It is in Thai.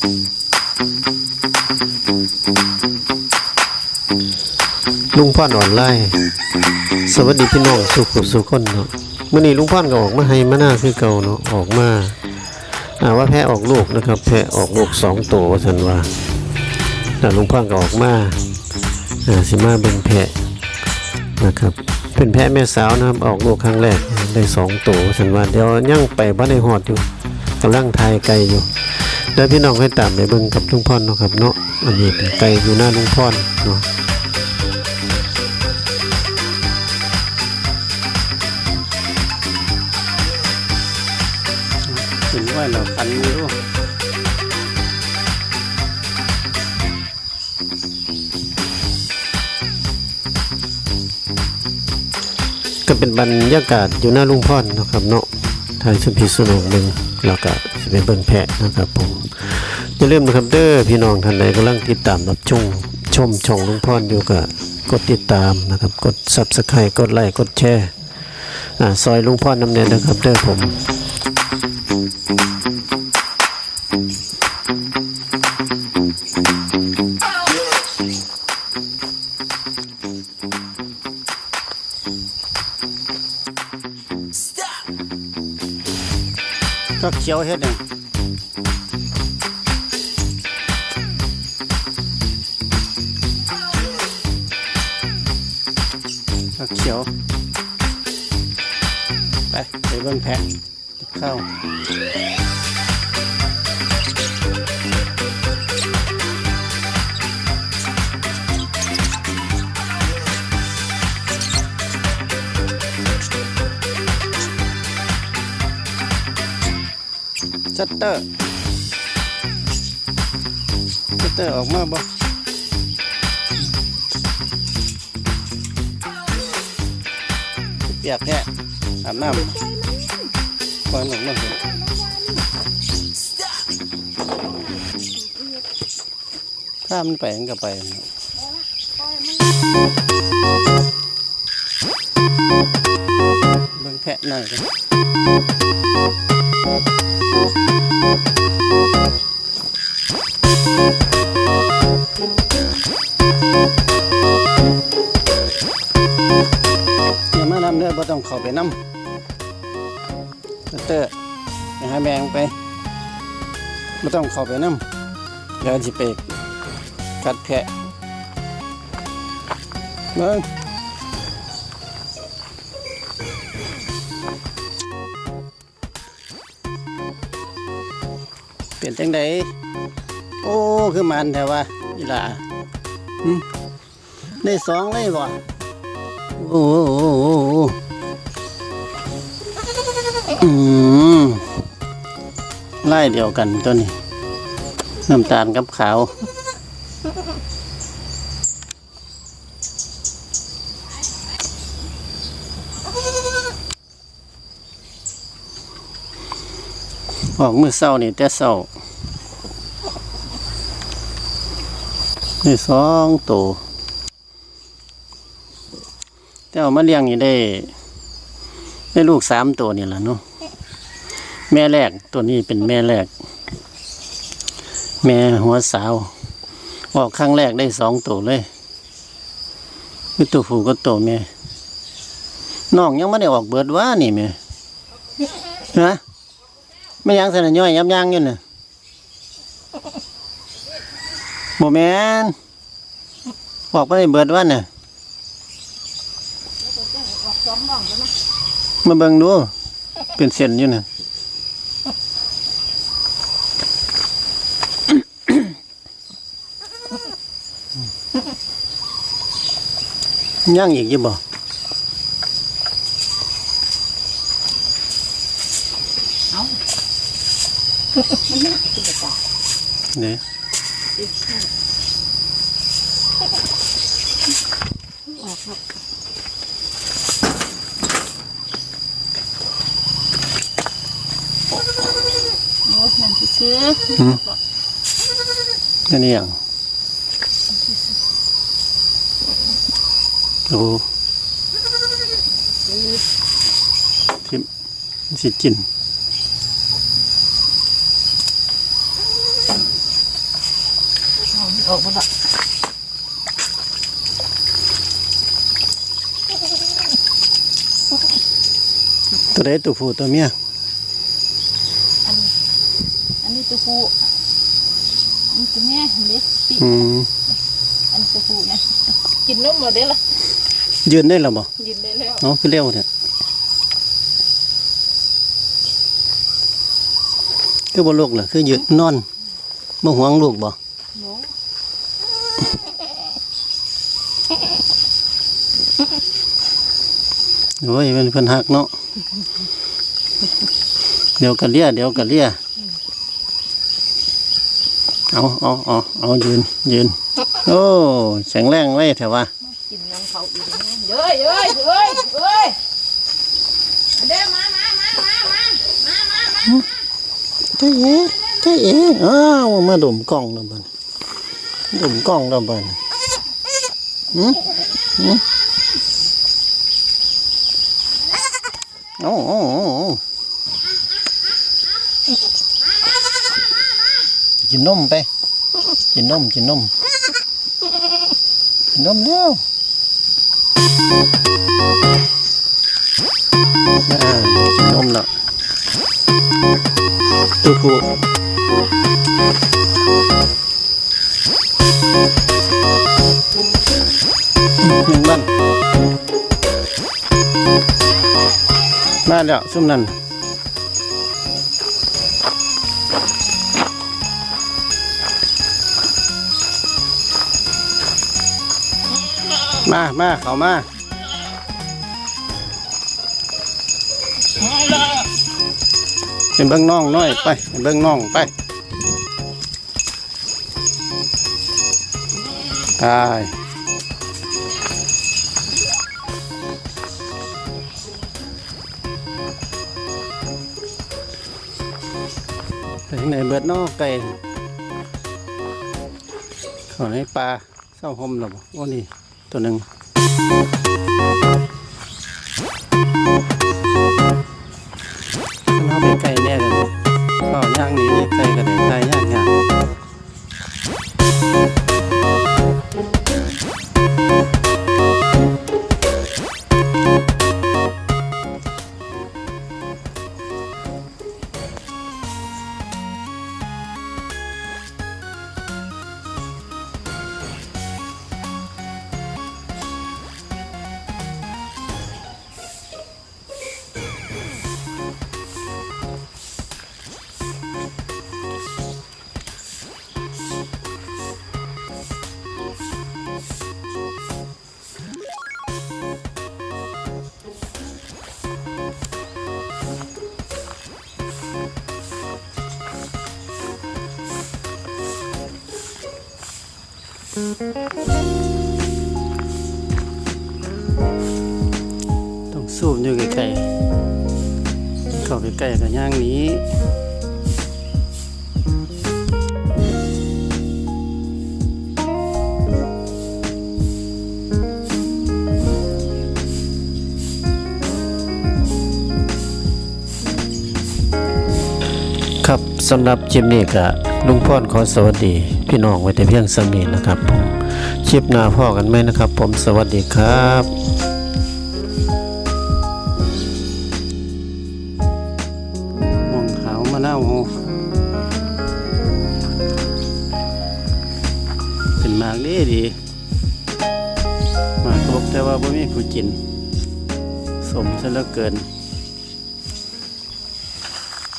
ลุงพ่อนอนไลน์สวัสดีพี่น้องสุขสุขคนเนาะเมื่อนี้ลุงพ่อนก็ออกมาให้มาหน้าคือเก่าเนาะออกมาอาว่าแพะออกลูกนะครับ แพะออกลูกสองตัวสันว่าแต่ลุงพ่อนก็ออกมาอ่าสิมาเป็นแพะนะครับเป็นแพะแม่สาวนะครับออกลูกครั้งแรกได้สองตัวสันว่าเดี๋ยวยังไปบ้านในหอดอยู่กำลังทายไก่อยู่ เดี๋ยวพี่น้องให้ตามไปเบิ่งกับลุงพ่อนเนาะครับเนาะอันนี้เป็นไก่อยู่หน้าลุงพ่อนเนาะถึงว่าเราพันไม่รู้ก็เป็นบรรยากาศอยู่หน้าลุงพ่อนนะครับเนาะทางชมพีสนุกหนึ่งแล้วก็ สเป็นเบิ่งแพะนะครับผมอย่าลืมนะครับเด้อพี่น้องท่านใดกำลังติดตามรับชมชมช่องลุงพ่อนอยู่ก็กดติดตามนะครับกดซับสไครต์กดไลค์กดแชร์อ่าซอยลุงพ่อนน้ำเนียนะครับเด้อผม ก็เขียวเฮ็ดหนึ่งก็เขียว ไปไปเบิ่งแพะเข้า เตอร์ชัตเตอร์ออกมาบ่เปียกแค่อาบน้ำก่อนออกมาเถอะถ้ามันไปมันก็ไปเบิ่งแพะหน่อยกัน เด้อบ่ต้องเข้าไปน้ำเตอร์ไปหาแบงไปบ่ต้องเข้าไปน้ำเดี๋ยวสิไปกัดแพะเบิ่ง เปลี่ยนจังไดโอ้ คือมันแถวว่าอีหล่าหึได้สองเลยบ่โอ้อืมไล่เดียวกันตัวนี้ น้ำตาลกับขาว ออกมือเศร้านี่แต่เศร้านี่สองตัวแต่เอามาเลี้ยงนี่ได้ ได้ลูกสามตัวนี่แหละเนาะแม่แรกตัวนี้เป็นแม่แรก แม่หัวสาว ออกครั้งแรกได้สองตัวเลยคือตัวผู้ก็ตัวแม่น้องยังไม่ได้ออกเบิดว่านี่แม่นะ ไม่ยังสนย่อยยับยั้งอยู่น่ะโมแมนออกไม่ได้เบิดว่าน่ะมาเบิ่งดู เป็นเส้นอยู่นะย่างอีกยี่บ่ เนี่ยโอ้นั่นซื้อนั่นนี่อย่างโอ้ทิมสิกิน อาออกบ่ละตัวใดตัวผู้ตัวเมียอันอันนี้ตัวผู้อันนี้ตัวแม่เห็นดิปีอืมอันตัวผู้นะกินนมหมดได้ละยืนได้แล้วบ่กินได้แล้วเนาะคือเร็วเนี่ยคือบ่ลูกล่ะคือยืนนอนบ่ห่วงลูกบ่ โน้โอ้ยมันเพิ่นหักเนาะ เดี๋ยวก็เลียเดี๋ยวก็เลียเอาเอาเอาเอายืนยืน โอ้แข็งแรงไว้แถวว่ากินยังเขาอีกนะเย้ยเย้ยเย้ยเย้ยเด้มามามามามามามามาเจ๊เอ๋เจ๊เอ๋อ้าวมาดมกล้องแล้วบัด ดมกล้องแล้วบัดหืมหืมเอาเอาเอาเอากินนมไป กินนม กินนม กินนมเร็วอ่ากินนมล้วตัวผู้ หนึ่งบ้านมาแล้วซุ่มนั่นมามาเข้ามาเป็นเบิ้งน้องน้อยไปเป็นเบิ้งน้องไป ตายไปทางไหนเบิดนอกไก่ขอให้ปลาเศร้าหมหรอบ่โอ้นี่ตัวหนึ่งนเอาไปไก่แน่เลยข้าวย่างนี้ไก่ก็ได้ไก่ย่างย่าง ต้องสูบอยู่ไกลๆเข้าไปใกล้กับย่างนี้ครับสำหรับคลิปนี้ก็ลุงพ่อนขอสวัสดี พี่น้องไว้แต่เพียงสมีนะครับผมคลิปหน้าพ่อกันไหมนะครับ ผมสวัสดีครับมองขาวมะนาวโหเป็นหมากดีดีหมากตกแต่ว่าไม่มีผู้กิน สมซะเหลือเกิน